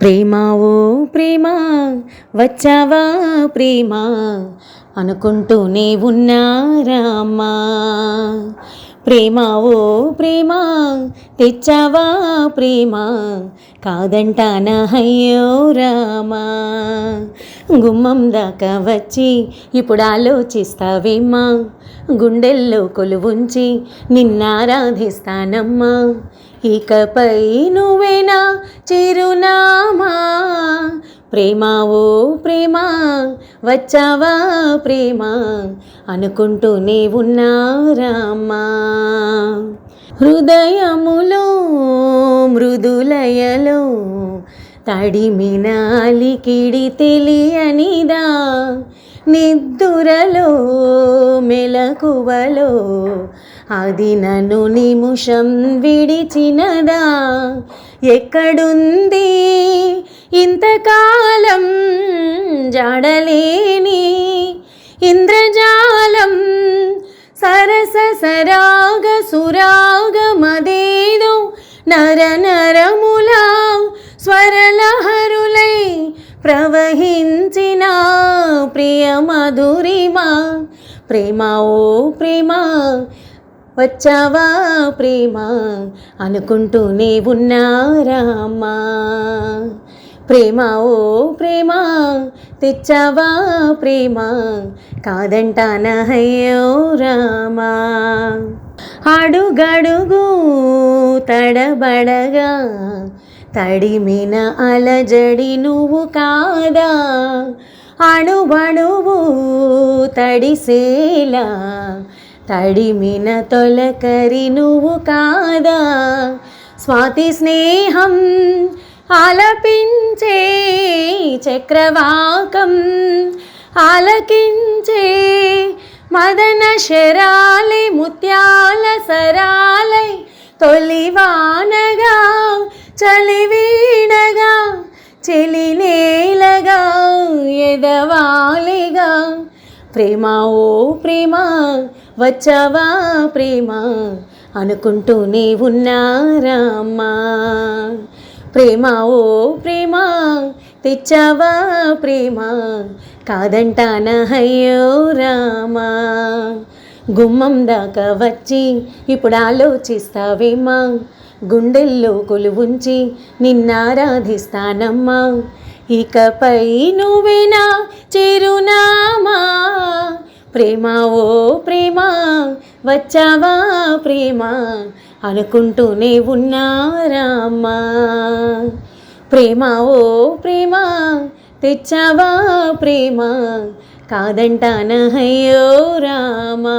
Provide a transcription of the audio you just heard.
ప్రేమ ఓ ప్రేమ వచ్చావా ప్రేమ? అనుకుంటూనే ఉన్నారామ్మా ప్రేమ ఓ ప్రేమ తెచ్చావా ప్రేమ? కాదంటానా అయ్యో రామా. గుమ్మం దాకా వచ్చి ఇప్పుడు ఆలోచిస్తావేమ్మా? గుండెల్లో కొలువుంచి నిన్నారాధిస్తానమ్మా ఇకపై నువ్వేనా చిరునామా. ప్రేమ ఓ ప్రేమ వచ్చావా ప్రేమ అనుకుంటూనే ఉన్నారామా హృదయములో మృదులయలో తడిమినాలి కిడి తెలియనిదా. నిద్దురలో మెలకువలో అది నన్ను నిముషం విడిచినదా? ఎక్కడుంది? ఇంతకాలం జాడలేని ఇంద్రజాలం సరస సరాగ సురాగ మదేదో నర నరములా స్వర ప్రవహించిన ప్రియ మధురిమా. ప్రేమ ఓ ప్రేమ వచ్చావా ప్రేమ? అనుకుంటూనే ఉన్నారామా ప్రేమ ఓ ప్రేమ తెచ్చావా ప్రేమ? కాదంటానా అయ్యో రామా? అడుగడుగు తడబడగా తడిమిన అలజడి నువ్వు కాదా అణువణువు తడిసేలా తడిమిన తొలకరి నువ్వు కాదా స్వాతి స్నేహం ఆలపించే చక్రవాకం ఆలకించే మదన శరాలై ముత్యాల సరాలై తొలివానగా చలివీడగా చెలినేలగా ఎదవాలిగా. ప్రేమ ఓ ప్రేమ వచ్చావా ప్రేమ? అనుకుంటూనే ఉన్నారామ్మా ప్రేమ ఓ ప్రేమ తెచ్చావా ప్రేమ? కాదంటాన అయ్యో రామా? గుమ్మం దాకా వచ్చి ఇప్పుడు ఆలోచిస్తావేమా? గుండెల్లో కొలువుంచి నిన్నారాధిస్తానమ్మా. ఇకపై నువ్వేనా చిరునామా? ప్రేమ ఓ ప్రేమ వచ్చావా ప్రేమ? అనుకుంటూనే ఉన్నారామ్మా ప్రేమ ఓ ప్రేమ తెచ్చావా ప్రేమ? కాదంటానయ్యో రామా?